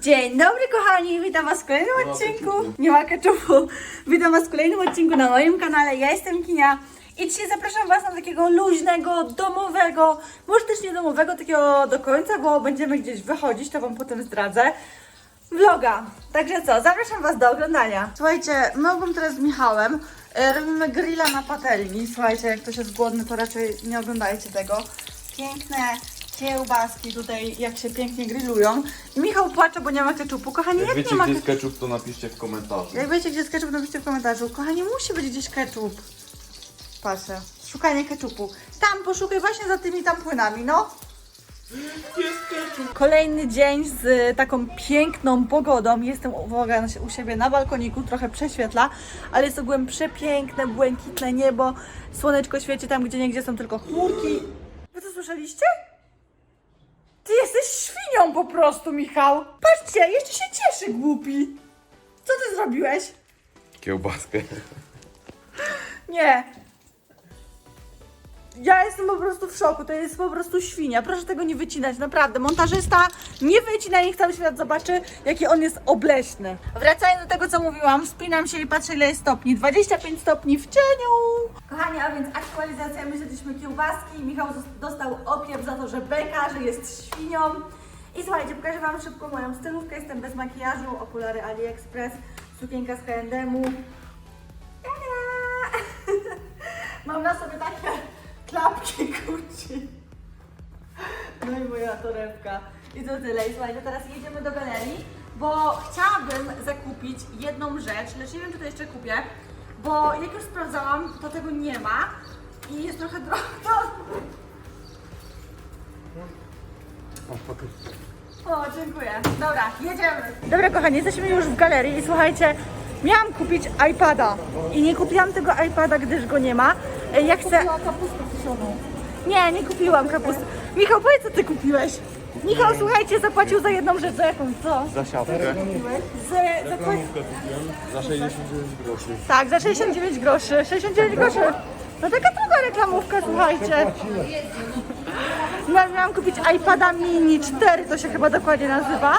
Dzień dobry kochani, witam was w kolejnym odcinku. Nie ma keczupu. Witam was w kolejnym odcinku na moim kanale. Ja jestem Kinia i dzisiaj zapraszam was na takiego luźnego, domowego, może też nie domowego, takiego do końca, bo będziemy gdzieś wychodzić, to wam potem zdradzę. Vloga. Także co, zapraszam was do oglądania. Słuchajcie, my teraz z Michałem e, robimy grilla na patelni. Słuchajcie, jak ktoś jest głodny, to raczej nie oglądajcie tego. Piękne kiełbaski tutaj, jak się pięknie grillują. I Michał płacze, bo nie ma keczupu. Kochani, jak, Jak wiecie nie ma gdzie jest keczupu? ketchup, to napiszcie w komentarzu. Jak wiecie, gdzie jest ketchup, napiszcie w komentarzu. Kochani, musi być gdzieś ketchup. Patrzę. Szukanie ketchupu. Tam, poszukaj właśnie za tymi tam płynami, no. Kolejny dzień z y, taką piękną pogodą. Jestem uwaga, u siebie na balkoniku, trochę prześwietla, ale jest ogółem przepiękne, błękitne niebo. Słoneczko świeci tam, gdzie niegdzie są tylko chmurki. Wy to słyszeliście? Ty jesteś świnią po prostu, Michał. Patrzcie, jeszcze się cieszy, głupi. Co ty zrobiłeś? Kiełbaskę. Nie. Ja jestem po prostu w szoku, to jest po prostu świnia. Proszę tego nie wycinać, naprawdę. Montażysta nie wycina, niech cały świat zobaczy, jaki on jest obleśny. Wracając do tego, co mówiłam, spinam się i patrzę, ile jest stopni. 25 stopni w cieniu. Kochani, a więc aktualizacja, my zjedliśmy kiełbaski. Michał dostał opiew za to, że beka, że jest świnią. I słuchajcie, pokażę Wam szybko moją stylówkę. Jestem bez makijażu, okulary AliExpress, sukienka z H&M-u. Mam na sobie takie klapki Gucci. No i moja torebka. I to tyle. I słuchajcie, teraz jedziemy do galerii, bo chciałabym zakupić jedną rzecz, lecz nie wiem, czy to jeszcze kupię, bo jak już sprawdzałam, to tego nie ma i jest trochę drogo. O, dziękuję. Dobra, jedziemy. Dobra, kochani, jesteśmy już w galerii i słuchajcie, miałam kupić iPada i nie kupiłam tego iPada, gdyż go nie ma. E, Ja chcę... kapustę Nie, nie kupiłam kapusty. Michał, powiedz, co ty kupiłeś? Michał, słuchajcie, zapłacił za jedną rzecz, za jaką? Co? Za siatkę. Za, zapłaci... Za 69 groszy. Tak, za 69 groszy. 69 groszy. No taka druga reklamówka, słuchajcie. Ja miałam kupić iPada mini 4, to się chyba dokładnie nazywa,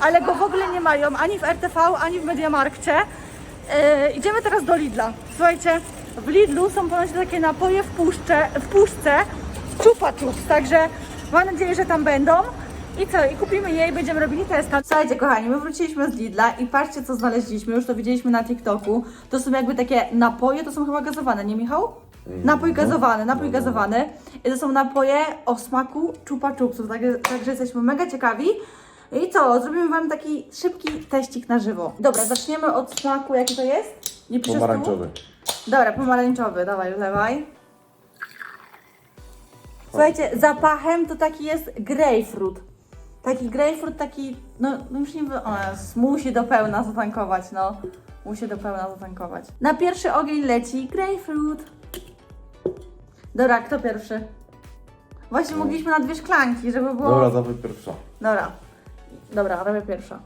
ale go w ogóle nie mają ani w RTV, ani w Mediamarkcie. Yy, idziemy teraz do Lidla. Słuchajcie, w Lidlu są ponoć takie napoje w, puszce, w puszce Chupa Chups, także mam nadzieję, że tam będą. I co? I kupimy je i będziemy robili test. Słuchajcie, kochani, my wróciliśmy z Lidla i patrzcie, co znaleźliśmy. Już to widzieliśmy na TikToku. To są jakby takie napoje, to są chyba gazowane, nie Michał? Napój gazowany, napój gazowany. I to są napoje o smaku chupa chupsów, także, także jesteśmy mega ciekawi. I co? Zrobimy Wam taki szybki teścik na żywo. Dobra, zaczniemy od smaku, jaki to jest? Nie piszę z tyłu? Dobra, pomarańczowy, dawaj, wlewaj. Słuchajcie, zapachem to taki jest grapefruit. Taki grapefruit, taki, no, no już nie. O, Jezus, musi do pełna zatankować, no. Musi do pełna zatankować. Na pierwszy ogień leci grapefruit. Dobra, kto pierwszy? Właśnie mogliśmy na dwie szklanki, żeby było... Dobra, dawaj pierwsza. Dobra. Dobra, robię pierwsza.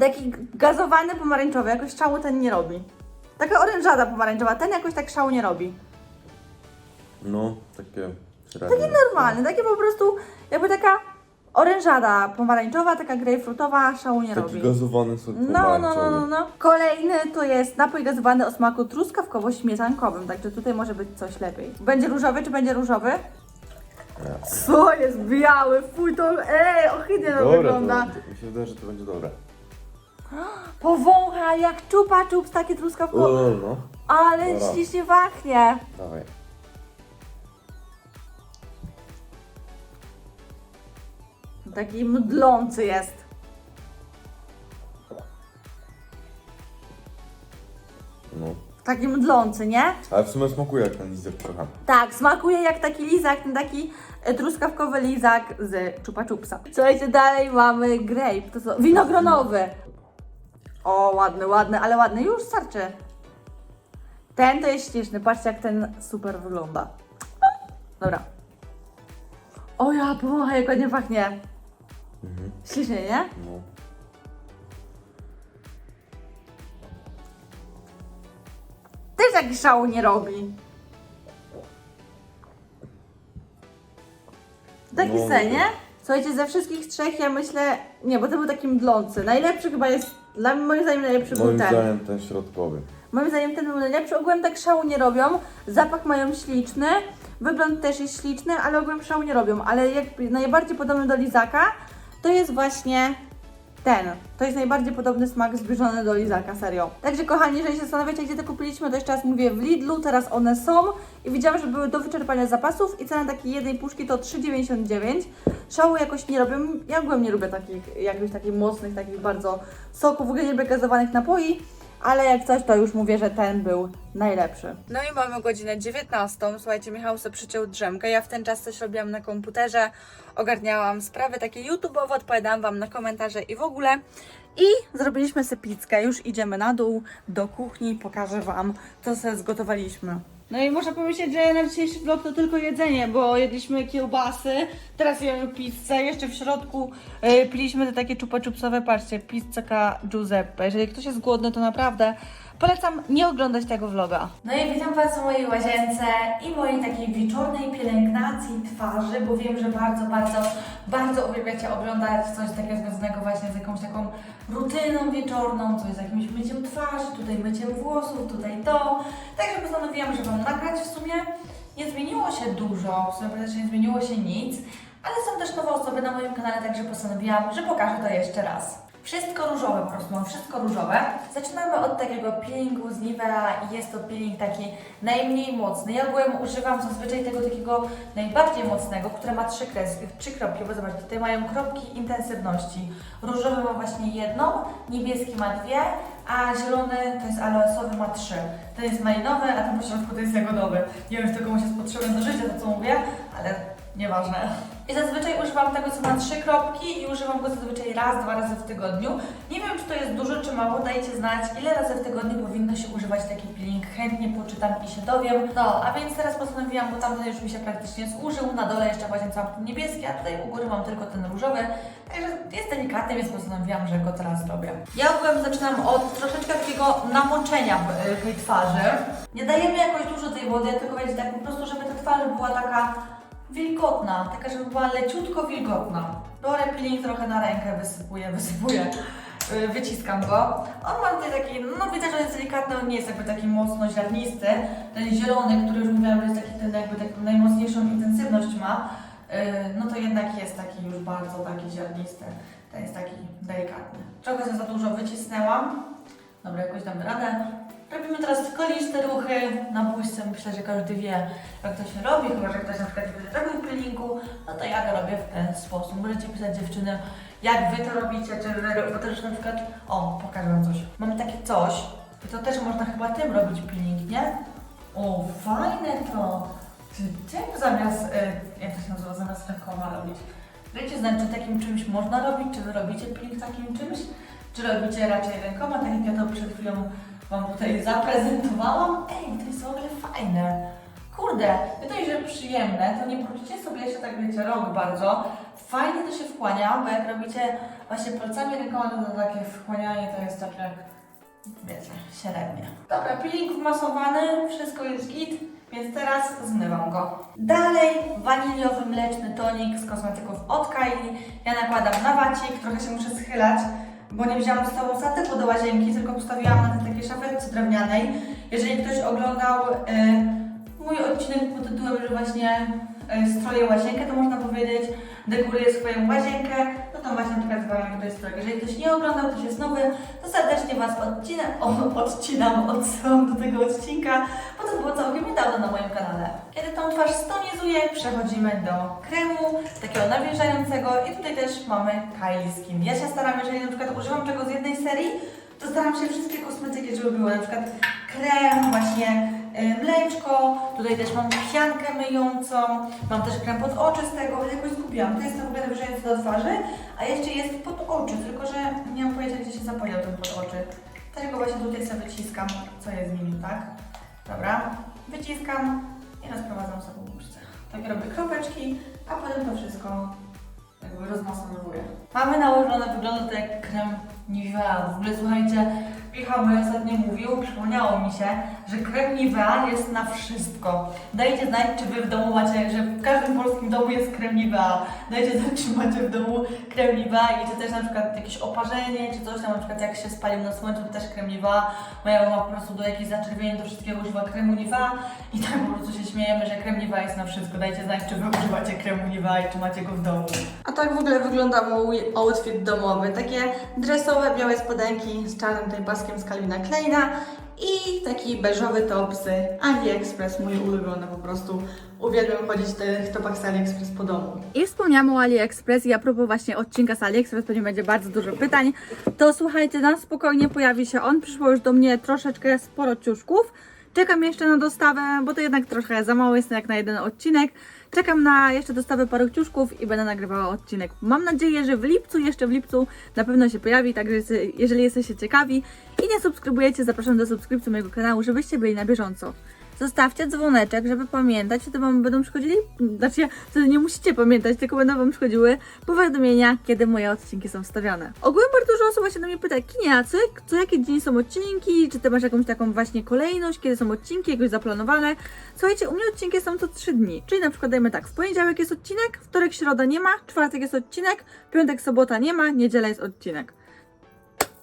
Taki gazowany pomarańczowy, jakoś szału ten nie robi. Taka orężada pomarańczowa, ten jakoś tak szału nie robi. No, takie średnie. Taki normalny, taki po prostu jakby taka orężada pomarańczowa, taka grejpfrutowa, szału nie Taki robi. gazowany sok No, no, no, no, no. Kolejny to jest napój gazowany o smaku truskawkowo-śmietankowym, także tutaj może być coś lepiej. Będzie różowy czy będzie różowy? Co jest biały? Fuj, to ej, ohydnie to Dobra, wygląda. to, mi się wydaje, że to będzie dobre. Powącha jak czupa czups, takie truskawkowe. O, no. Ale Dobra. ślicznie pachnie. Dawaj. Taki mdlący jest. No. Taki mdlący, nie? Ale w sumie smakuje jak ten lizek kocham. Tak, smakuje jak taki lizak, ten taki e, truskawkowy lizak z czupa czupsa. Słuchajcie, dalej mamy grape, to co? Winogronowy. O, ładny, ładny, ale ładny, już starczy. Ten to jest śliczny, patrzcie jak ten super wygląda. Dobra. O ja, powąchaj jak ładnie pachnie. Mhm. Ślicznie, nie? No. Też taki szału nie robi. Taki No, se, no. nie? Słuchajcie, ze wszystkich trzech ja myślę, nie, bo to był taki mdlący. Najlepszy chyba jest, dla mnie moim zdaniem najlepszy był Moim ten. zdaniem ten środkowy. Moim zdaniem ten był najlepszy. Ogółem tak szału nie robią. Zapach mają śliczny. Wygląd też jest śliczny, ale ogółem szału nie robią. Ale jakby najbardziej podobny do lizaka to jest właśnie ten. To jest najbardziej podobny smak zbliżony do lizaka, serio. Także kochani, jeżeli się zastanawiacie, gdzie to kupiliśmy, to jeszcze raz mówię w Lidlu, teraz one są i widziałam, że były do wyczerpania zapasów i cena takiej jednej puszki to 3,99. Szału jakoś nie robią, ja ogółem nie lubię takich, jakichś takich mocnych, takich bardzo soków, w ogóle nie lubię gazowanych napoi, ale jak coś, to już mówię, że ten był najlepszy. No i mamy godzinę 19. Słuchajcie, Michał sobie przyciął drzemkę. Ja w ten czas coś robiłam na komputerze, ogarniałam sprawy takie YouTube'owe, odpowiadałam Wam na komentarze i w ogóle. I zrobiliśmy pizzkę. Już idziemy na dół do kuchni, pokażę Wam, co sobie zgotowaliśmy. No i można pomyśleć, że na dzisiejszy vlog to tylko jedzenie, bo jedliśmy kiełbasy, teraz jemy pizzę, jeszcze w środku e, piliśmy te takie czupa czupsowe, patrzcie, pizzaka Giuseppe. Jeżeli ktoś jest głodny, to naprawdę polecam nie oglądać tego vloga. No i witam Was w mojej łazience i mojej takiej wieczornej pielęgnacji twarzy, bo wiem, że bardzo, bardzo, bardzo uwielbiacie oglądać coś takiego związanego właśnie z jakąś taką rutyną wieczorną, coś z jakimś myciem twarzy, tutaj myciem włosów, tutaj to. Także postanowiłam, że Wam nagrać w sumie. Nie zmieniło się dużo, w sumie praktycznie nie zmieniło się nic, ale są też nowe osoby na moim kanale, także postanowiłam, że pokażę to jeszcze raz. Wszystko różowe po prostu, mam wszystko różowe. Zaczynamy od takiego peelingu z Nivea i jest to peeling taki najmniej mocny. Ja ogółem używam zazwyczaj tego takiego najbardziej mocnego, które ma trzy, kres, trzy kropki, bo zobaczcie, tutaj mają kropki intensywności. Różowy ma właśnie jedną, niebieski ma dwie, a zielony to jest aloesowy ma trzy. Ten jest malinowy, a ten po środku to jest jagodowy. Nie wiem, czy to komuś jest potrzebne do życia, to co mówię, ale nieważne. I zazwyczaj używam tego, co ma trzy kropki i używam go zazwyczaj raz, dwa razy w tygodniu. Nie wiem, czy to jest dużo, czy mało, dajcie znać, ile razy w tygodniu powinno się używać taki peeling. Chętnie poczytam i się dowiem. No, a więc teraz postanowiłam, bo tamten już mi się praktycznie zużył, na dole jeszcze właśnie mam ten niebieski, a tutaj u góry mam tylko ten różowy. Także jest delikatny, więc postanowiłam, że go teraz robię. Ja ogółem zaczynam od troszeczkę takiego namoczenia w- y, tej twarzy. Nie dajemy jakoś dużo tej wody, tylko wiecie, tak po prostu, żeby ta twarz była taka wilgotna, taka, żeby była leciutko wilgotna. Biorę peeling trochę na rękę, wysypuję, wysypuję, yy, wyciskam go. On ma tutaj taki, no widzę, że jest delikatny, on nie jest jakby taki mocno ziarnisty. Ten zielony, który już mówiłam, że jest taki, ten jakby taką najmocniejszą intensywność ma, yy, no to jednak jest taki już bardzo taki ziarnisty. Ten jest taki delikatny. Trochę za dużo wycisnęłam. Dobra, jakoś damy radę. Robimy teraz koliczne ruchy na buźce. Myślę, że każdy wie, jak to się robi. Chyba, że ktoś na przykład będzie robił peelingu, no to ja go robię w ten sposób. Możecie pisać dziewczyny, jak wy to robicie, czy wy, bo też na przykład, o, pokażę wam coś. Mamy takie coś, i to też można chyba tym robić peeling, nie? O, fajne to! Tym zamiast, y, jak to się nazywa, zamiast rękoma robić? Dajcie znać, czy takim czymś można robić, czy wy robicie peeling takim czymś, czy robicie raczej rękoma, tak jak ja to przed chwilą Wam tutaj zaprezentowałam. Ej, to jest w ogóle fajne. Kurde, dość, że przyjemne, to nie próbujcie sobie jeszcze tak, wiecie, rok bardzo. Fajnie to się wchłania, bo jak robicie właśnie palcami rękoma, to takie wchłanianie to jest tak jak, wiecie, średnie. Dobra, peeling wmasowany, wszystko jest git, więc teraz zmywam go. Dalej waniliowy mleczny tonik z kosmetyków od Kylie. Ja nakładam na wacik, trochę się muszę schylać, bo nie wzięłam z sobą satyku do łazienki, tylko postawiłam na tej takiej szafeczce drewnianej. Jeżeli ktoś oglądał y, mój odcinek pod tytułem, że właśnie y, stroję łazienkę, to można powiedzieć, dekoruję swoją łazienkę, no to właśnie wam jak to jest strojek. Jeżeli ktoś nie oglądał, ktoś jest nowy, to serdecznie Was odcinam, o, odcinam, odsyłam do tego odcinka, to było całkiem niedawno na moim kanale. Kiedy tą twarz stonizuję, przechodzimy do kremu, takiego nawilżającego i tutaj też mamy Kylie Skin. Ja się staram, jeżeli na przykład używam czegoś z jednej serii, to staram się wszystkie kosmetyki, żeby były na przykład krem, właśnie y, mleczko, tutaj też mam piankę myjącą, mam też krem pod oczy z tego, ale jakoś zgubiłam, to jest to w ogóle nawilżający do twarzy, a jeszcze jest pod oczy, tylko że nie mam pojęcia, gdzie się zapojał ten pod oczy. Też go właśnie tutaj sobie wyciskam, co jest z nim, tak? Dobra, wyciskam i rozprowadzam sobie w łyżce. Tak robię kropeczki, a potem to wszystko jakby rozmasowuję. Mamy nałożone, wygląda to jak krem Nivea. W ogóle słuchajcie, Michał mi ostatnio mówił, przypomniało mi się, że krem Nivea jest na wszystko. Dajcie znać, czy wy w domu macie, że w każdym polskim domu jest krem Nivea. Dajcie znać, czy macie w domu krem Nivea i czy też na przykład jakieś oparzenie, czy coś tam, na przykład jak się spalił na słońcu, to też krem Nivea. Moja mama po prostu do jakichś zaczerwień, do wszystkiego używa kremu Nivea i tak po prostu się śmiejemy, że krem Nivea jest na wszystko. Dajcie znać, czy wy używacie kremu Nivea i czy macie go w domu. A tak w ogóle wygląda mój outfit domowy. Takie dresowe, białe spodenki z czarnym tutaj paskiem z Calvina Kleina i taki beżowy top z AliExpress, mój ulubiony po prostu. Uwielbiam chodzić w tych topach z AliExpress po domu. I wspomniałam o AliExpress i a propos właśnie odcinka z AliExpress, pewnie będzie bardzo dużo pytań, to słuchajcie, na spokojnie pojawi się on, przyszło już do mnie troszeczkę sporo ciuszków, czekam jeszcze na dostawę, bo to jednak trochę za mało jest jak na jeden odcinek, czekam na jeszcze dostawę paru ciuszków i będę nagrywała odcinek. Mam nadzieję, że w lipcu, jeszcze w lipcu na pewno się pojawi, także jeżeli jesteście ciekawi i nie subskrybujecie, zapraszam do subskrypcji mojego kanału, żebyście byli na bieżąco. Zostawcie dzwoneczek, żeby pamiętać, wtedy Wam będą przychodzili, znaczy wtedy nie musicie pamiętać, tylko będą Wam przychodziły powiadomienia, kiedy moje odcinki są wstawiane. Ogólnie bardzo dużo osób się do mnie pyta, Kinia, co, co jakie dni są odcinki, czy Ty masz jakąś taką właśnie kolejność, kiedy są odcinki, jakoś zaplanowane. Słuchajcie, u mnie odcinki są co 3 dni, czyli na przykład dajmy tak, w poniedziałek jest odcinek, wtorek, środa nie ma, czwartek jest odcinek, piątek, sobota nie ma, niedziela jest odcinek.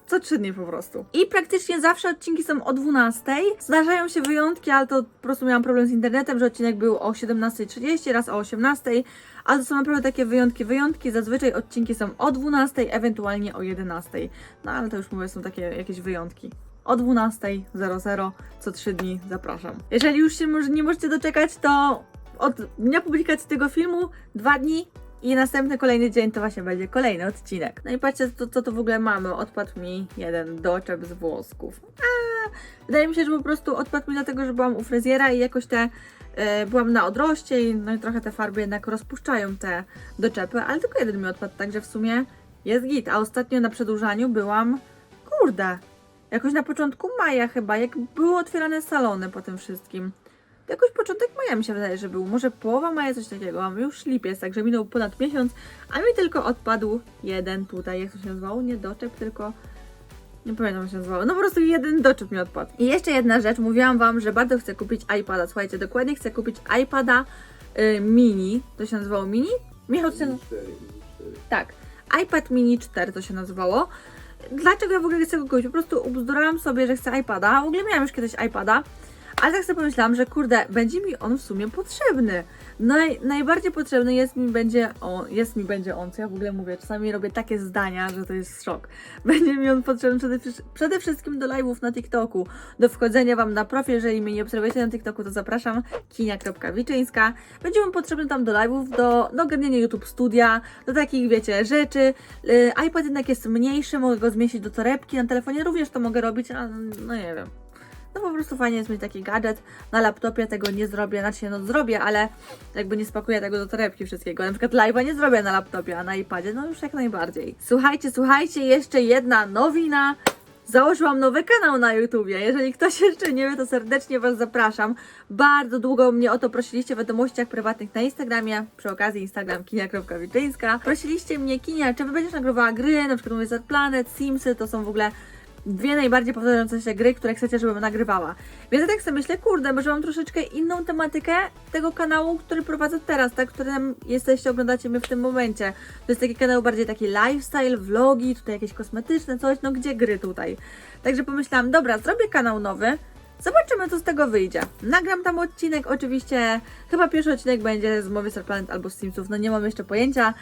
Co trzy dni po prostu. I praktycznie zawsze odcinki są o 12. Zdarzają się wyjątki, ale to po prostu miałam problem z internetem, że odcinek był o 17.30, raz o 18.00, ale to są naprawdę takie wyjątki, wyjątki. Zazwyczaj odcinki są o 12.00, ewentualnie o 11.00. No ale to już mówię, są takie jakieś wyjątki. O 12.00 co 3 dni zapraszam. Jeżeli już się nie możecie doczekać, to od dnia publikacji tego filmu, dwa dni i następny kolejny dzień to właśnie będzie kolejny odcinek. No i patrzcie, co, co to w ogóle mamy. Odpadł mi jeden doczep z włosków. A, wydaje mi się, że po prostu odpadł mi dlatego, że byłam u fryzjera i jakoś te. e, byłam na odroście i no i trochę te farby jednak rozpuszczają te doczepy, ale tylko jeden mi odpadł, także w sumie jest git. A ostatnio na przedłużaniu byłam. Kurde. Jakoś na początku maja chyba, jak były otwierane salony po tym wszystkim. Jakoś początek maja mi się wydaje, że był. Może połowa maja, coś takiego. Mamy już lipiec, także minął ponad miesiąc, a mi tylko odpadł jeden tutaj, jak to się nazywało? Nie doczep, tylko. Nie pamiętam jak się nazywało. No po prostu jeden doczep mi odpadł. I jeszcze jedna rzecz, mówiłam Wam, że bardzo chcę kupić iPada. Słuchajcie, dokładnie chcę kupić iPada y, mini. To się nazywało mini? Michał, co się tak. iPad mini 4 to się nazywało. Dlaczego ja w ogóle chcę go kupić? Po prostu ubzdurałam sobie, że chcę iPada. W ogóle miałam już kiedyś iPada. Ale tak sobie pomyślałam, że kurde, będzie mi on w sumie potrzebny. Naj, najbardziej potrzebny jest mi będzie on, jest mi będzie on, co ja w ogóle mówię. Czasami robię takie zdania, że to jest szok. Będzie mi on potrzebny przede, przede wszystkim do live'ów na TikToku, do wchodzenia Wam na profil. Jeżeli mnie nie obserwujecie na TikToku, to zapraszam kinia.wiczyńska. Będzie mi potrzebny tam do live'ów, do, do ogarniania YouTube studia, do takich, wiecie, rzeczy. Yy, iPad jednak jest mniejszy, mogę go zmieścić do torebki. Na telefonie również to mogę robić, a no nie wiem. No po prostu fajnie jest mieć taki gadżet. Na laptopie tego nie zrobię, znaczy no zrobię, ale jakby nie spakuję tego do torebki wszystkiego. Na przykład live'a nie zrobię na laptopie, a na iPadzie no już jak najbardziej. Słuchajcie, słuchajcie, jeszcze jedna nowina. Założyłam nowy kanał na YouTubie. Jeżeli ktoś jeszcze nie wie, to serdecznie Was zapraszam. Bardzo długo mnie o to prosiliście w wiadomościach prywatnych na Instagramie. Przy okazji Instagram kinia.wiczyńska. Prosiliście mnie, Kinia, czy Wy będziesz nagrywała gry, na przykład mówię Planet, Simsy, to są w ogóle dwie najbardziej powtarzające się gry, które chcecie, żebym nagrywała. Więc ja tak sobie myślę, kurde, może mam troszeczkę inną tematykę tego kanału, który prowadzę teraz, tak, którym jesteście, oglądacie mnie w tym momencie. To jest taki kanał bardziej taki lifestyle, vlogi, tutaj jakieś kosmetyczne coś, no gdzie gry tutaj. Także pomyślałam, dobra, zrobię kanał nowy, Zobaczymy, co z tego wyjdzie. Nagram tam odcinek, oczywiście. Chyba pierwszy odcinek będzie z Mowy Planet albo z Simsów, no nie mam jeszcze pojęcia.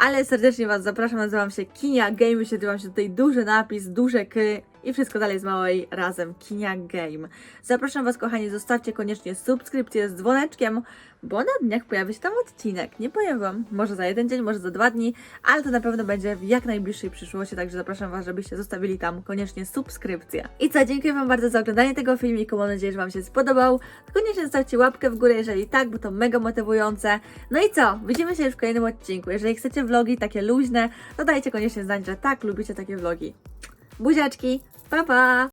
Ale serdecznie Was zapraszam, nazywam się Kinia Game, wyświetliłam się tutaj duży napis, duże K i wszystko dalej z małej razem, Kinia Game. Zapraszam Was kochani, zostawcie koniecznie subskrypcję z dzwoneczkiem, bo na dniach pojawi się tam odcinek. Nie powiem Wam, może za jeden dzień, może za dwa dni, ale to na pewno będzie w jak najbliższej przyszłości, także zapraszam Was, żebyście zostawili tam koniecznie subskrypcję. I co, dziękuję Wam bardzo za oglądanie tego filmiku, mam nadzieję, że Wam się spodobał. Koniecznie zostawcie łapkę w górę, jeżeli tak, bo to mega motywujące. No i co, widzimy się już w kolejnym odcinku. Jeżeli chcecie vlogi takie luźne, to dajcie koniecznie znać, że tak, lubicie takie vlogi. Buziaczki, pa pa!